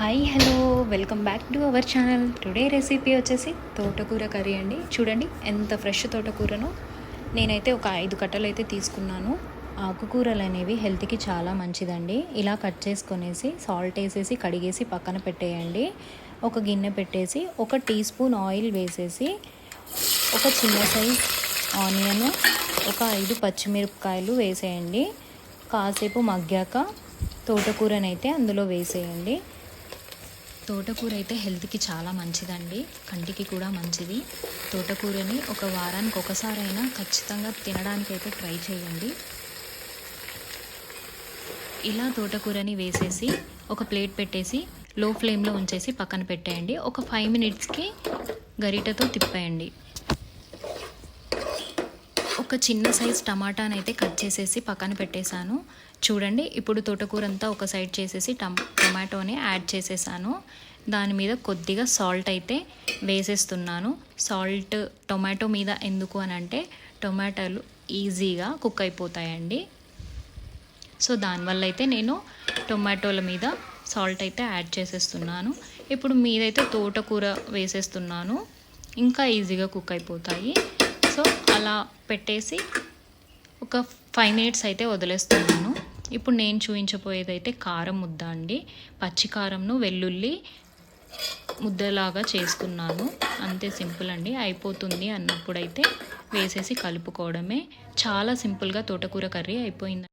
Hi hello. Welcome back to our channel. Today recipe వచ్చేసి తోటకూర curry అండి. చూడండి ఎంత ఫ్రెష్ తోటకూరను. నేనైతే ఒక ఐదు కట్టలు అయితే తీసుకున్నాను. ఆకుకూరలు అనేవి హెల్త్కి చాలా మంచిదండి. ఇలా కట్ చేసుకొనేసి సాల్ట్ వేసేసి కడిగేసి పక్కన పెట్టేయండి. ఒక గిన్నె పెట్టేసి ఒక టీ స్పూన్ ఆయిల్ వేసేసి ఒక చిన్న సైజ్ ఆనియన్ ఒక ఐదు పచ్చిమిరపకాయలు వేసేయండి. కాసేపు మగ్గాక తోటకూరనైతే అందులో వేసేయండి. తోటకూర అయితే హెల్త్కి చాలా మంచిదండి. కంటికి కూడా మంచిది. తోటకూరని ఒక వారానికి ఒకసారైనా ఖచ్చితంగా తినడానికి అయితే ట్రై చేయండి. ఇలా తోటకూరని వేసేసి ఒక ప్లేట్ పెట్టేసి లో ఫ్లేమ్లో ఉంచేసి పక్కన పెట్టేయండి. ఒక ఫైవ్ మినిట్స్కి గరిటతో తిప్పేయండి. ఒక చిన్న సైజ్ టమాటానైతే కట్ చేసేసి పక్కన పెట్టేశాను. చూడండి ఇప్పుడు తోటకూర అంతా ఒక సైడ్ చేసేసి టమ్ టొమాటోని యాడ్ చేసేసాను. దాని మీద కొద్దిగా సాల్ట్ అయితే వేసేస్తున్నాను. సాల్ట్ టొమాటో మీద ఎందుకు అని అంటే టొమాటోలు ఈజీగా కుక్ అయిపోతాయండి. సో దానివల్ల అయితే నేను టొమాటోల మీద సాల్ట్ అయితే యాడ్ చేసేస్తున్నాను. ఇప్పుడు మీదైతే తోటకూర వేసేస్తున్నాను. ఇంకా ఈజీగా కుక్ అయిపోతాయి. సో అలా పెట్టేసి ఒక ఫైవ్ మినిట్స్ అయితే వదిలేస్తున్నాను. ఇప్పుడు నేను చూపించబోయేది అయితే కారం ముద్ద అండి. పచ్చి కారంను వెల్లుల్లి ముద్దలాగా చేసుకున్నాను. అంతే సింపుల్ అండి. అయిపోతుంది అన్నప్పుడైతే వేసేసి కలుపుకోవడమే. చాలా సింపుల్గా తోటకూర కర్రీ అయిపోయింది